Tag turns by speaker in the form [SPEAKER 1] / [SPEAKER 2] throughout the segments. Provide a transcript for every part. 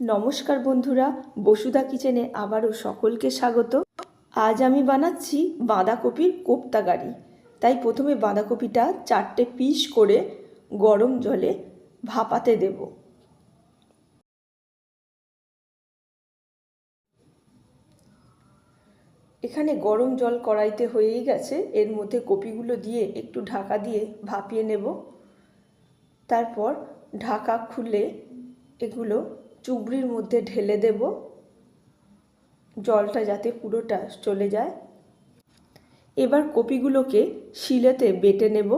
[SPEAKER 1] নমস্কার বন্ধুরা, বসুধা কিচেনে আবারও সকলকে স্বাগত। আজ আমি বানাচ্ছি বাঁধাকপির কোপ্তা গাড়ি। তাই প্রথমে বাঁধাকপিটা চারটে পিস করে গরম জলে ভাপাতে দেব। এখানে গরম জল কড়াইতে হয়েই গেছে, এর মধ্যে কপিগুলো দিয়ে একটু ঢাকা দিয়ে ভাপিয়ে নেব। তারপর ঢাকা খুলে এগুলো চুবড়ির মধ্যে ঢেলে দেব। জলটা যাতে পুরোটা চলে যায়। এবার কপিগুলোকে শিলেতে বেটে নেব।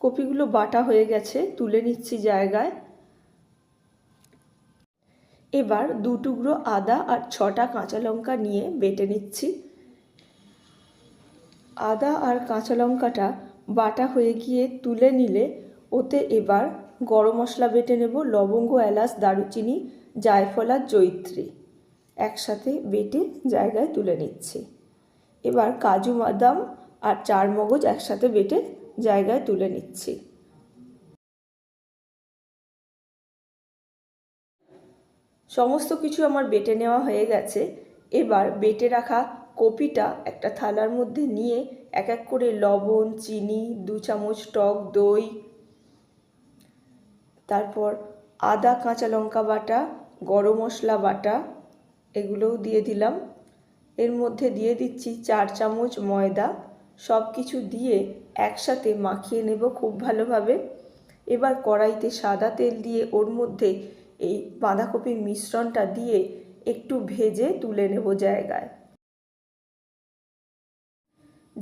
[SPEAKER 1] কপিগুলো বাটা হয়ে গেছে, তুলে নিচ্ছি জায়গায়। এবার দু টুকরো আদা আর ছটা কাঁচা লঙ্কা নিয়ে বেটে নিচ্ছি। আদা আর কাঁচা লঙ্কাটা বাটা হয়ে গিয়ে তুলে নিলে ওতে এবার গরম মশলা বেটে নেব লবঙ্গ, এলাচ, দারুচিনি, জায়ফল, জৈত্রী। একসাথে বেটে জায়গায় তুলে নিচ্ছি। এবার কাজু বাদাম আর চার মগজ একসাথে বেটে জায়গায় তুলে নিচ্ছি। সমস্ত কিছু আমার বেটে নেওয়া হয়ে গেছে। এবার বেটে রাখা কপিটা একটা থালার মধ্যে নিয়ে এক এক করে লবণ, চিনি, দু চামচ টক দই, তারপর আদা, কাঁচা লঙ্কা বাটা, গরম মশলা বাটা এগুলোও দিয়ে দিলাম। এর মধ্যে দিয়ে দিচ্ছি চার চামচ ময়দা। সব কিছু দিয়ে একসাথে মাখিয়ে নেব খুব ভালোভাবে। এবার কড়াইতে সাদা তেল দিয়ে ওর মধ্যে এই বাঁধাকপির মিশ্রণটা দিয়ে একটু ভেজে তুলে নেব জায়গায়।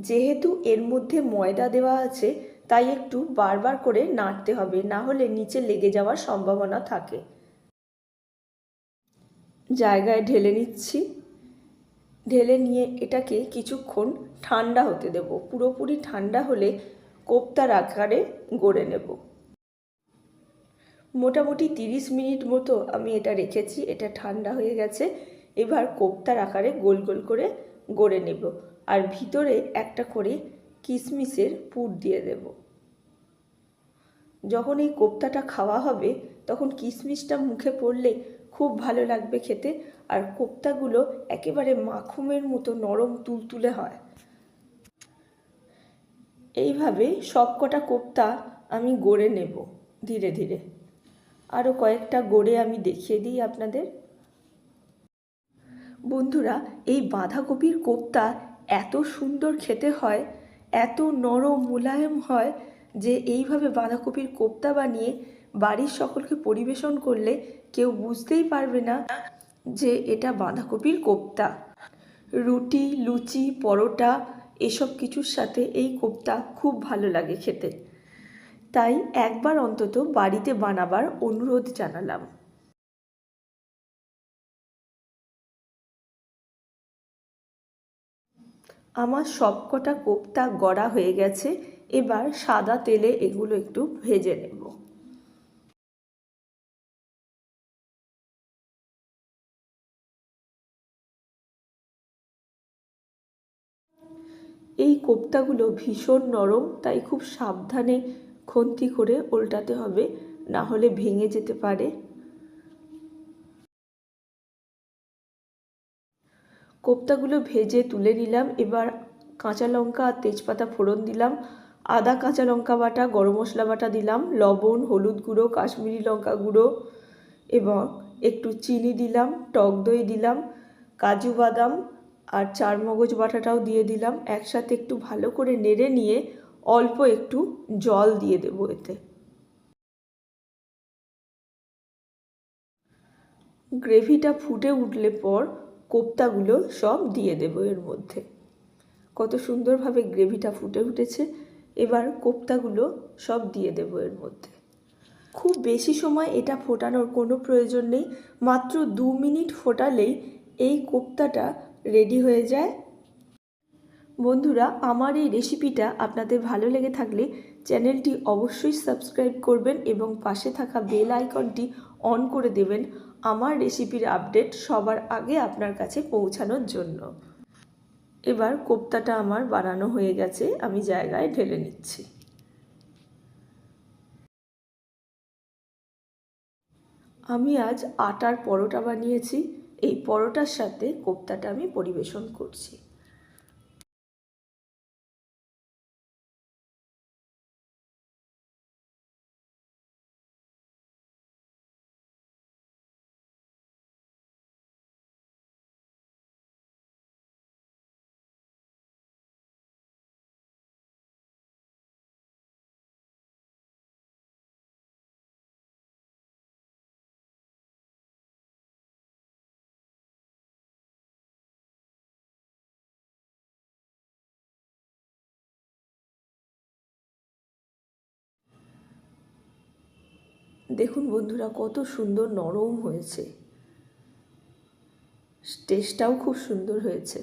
[SPEAKER 1] যেহেতু এর মধ্যে ময়দা দেওয়া আছে, তাই একটু বারবার করে নাড়তে হবে, না হলে নিচে লেগে যাওয়ার সম্ভাবনা থাকে। জায়গায় ঢেলে নিচ্ছি। ঢেলে নিয়ে এটাকে কিছুক্ষণ ঠান্ডা হতে দেব। পুরোপুরি ঠান্ডা হলে কোপ্তার আকারে গড়ে নেব। মোটামুটি তিরিশ মিনিট মতো আমি এটা রেখেছি, এটা ঠান্ডা হয়ে গেছে। এবার কোপ্তার আকারে গোল গোল করে গড়ে নেব। আর ভিতরে একটা করে কিশমিশের পুর দিয়ে দেব। যখন এই কোপ্তাটা খাওয়া হবে, তখন কিশমিশটা মুখে পড়লে খুব ভালো লাগবে খেতে আর কোপ্তাগুলো একেবারে মাখুমের মতো নরম তুলতুলে হয়। এইভাবে সব কটা কোপ্তা আমি গড়ে নেব ধীরে ধীরে। আরও কয়েকটা গড়ে আমি দেখিয়ে দিই আপনাদের। বন্ধুরা, এই বাঁধাকপির কোপ্তা এত সুন্দর খেতে হয়, এত নরম মোলায়েম হয় যে এইভাবে বাঁধাকপির কোপ্তা বানিয়ে বাড়ির সকলকে পরিবেশন করলে কেউ বুঝতেই পারবে না যে এটা বাঁধাকপির কোপ্তা। রুটি, লুচি, পরোটা এসব কিছুর সাথে এই কোপ্তা খুব ভালো লাগে খেতে। তাই একবার অন্তত বাড়িতে বানাবার অনুরোধ জানালাম। আমার সবকটা কোপ্তা গড়া হয়ে গেছে, এবার সাদা তেলে এগুলো একটু ভেজে নেব। এই কোপ্তাগুলো ভীষণ নরম, তাই খুব সাবধানে খন্তি করে উল্টাতে হবে, না হলে ভেঙে যেতে পারে। কোপ্তাগুলো ভেজে তুলে নিলাম। এবার কাঁচা লঙ্কা আর তেজপাতা ফোড়ন দিলাম। আদা, কাঁচা লঙ্কা বাটা, গরম মশলা বাটা দিলাম। লবণ, হলুদ গুঁড়ো, কাশ্মীরি লঙ্কা গুঁড়ো এবং একটু চিনি দিলাম। টক দই দিলাম। কাজু বাদাম আর চার মগজ বাটাটাও দিয়ে দিলাম। একসাথে একটু ভালো করে নেড়ে নিয়ে অল্প একটু জল দিয়ে দেবো এতে। গ্রেভিটা ফুটে উঠলে পর কোপ্তাগুলো সব দিয়ে দেবো এর মধ্যে। কত সুন্দরভাবে গ্রেভিটা ফুটে উঠেছে, এবার কোপ্তাগুলো সব দিয়ে দেবো এর মধ্যে। খুব বেশি সময় এটা ফোটানোর কোনো প্রয়োজন নেই, মাত্র দু মিনিট ফোটালেই এই কোপ্তাটা রেডি হয়ে যায়। বন্ধুরা, আমার এই রেসিপিটা আপনাদের ভালো লেগে থাকলে চ্যানেলটি অবশ্যই সাবস্ক্রাইব করবেন এবং পাশে থাকা বেল আইকনটি অন করে দেবেন। আমার রেসিপির আপডেট সবার আগে আপনার কাছে পৌঁছানোর জন্য। এবার কোপ্তাটা আমার বানানো হয়ে গেছে, আমি জায়গায় ঢেলে নিচ্ছি। আমি আজ আটার পরোটা বানিয়েছি, এই পরোটার সাথে কোপ্তাটা আমি পরিবেশন করছি। দেখুন বন্ধুরা কত সুন্দর নরম হয়েছে। টেস্টটাও খুব সুন্দর হয়েছে।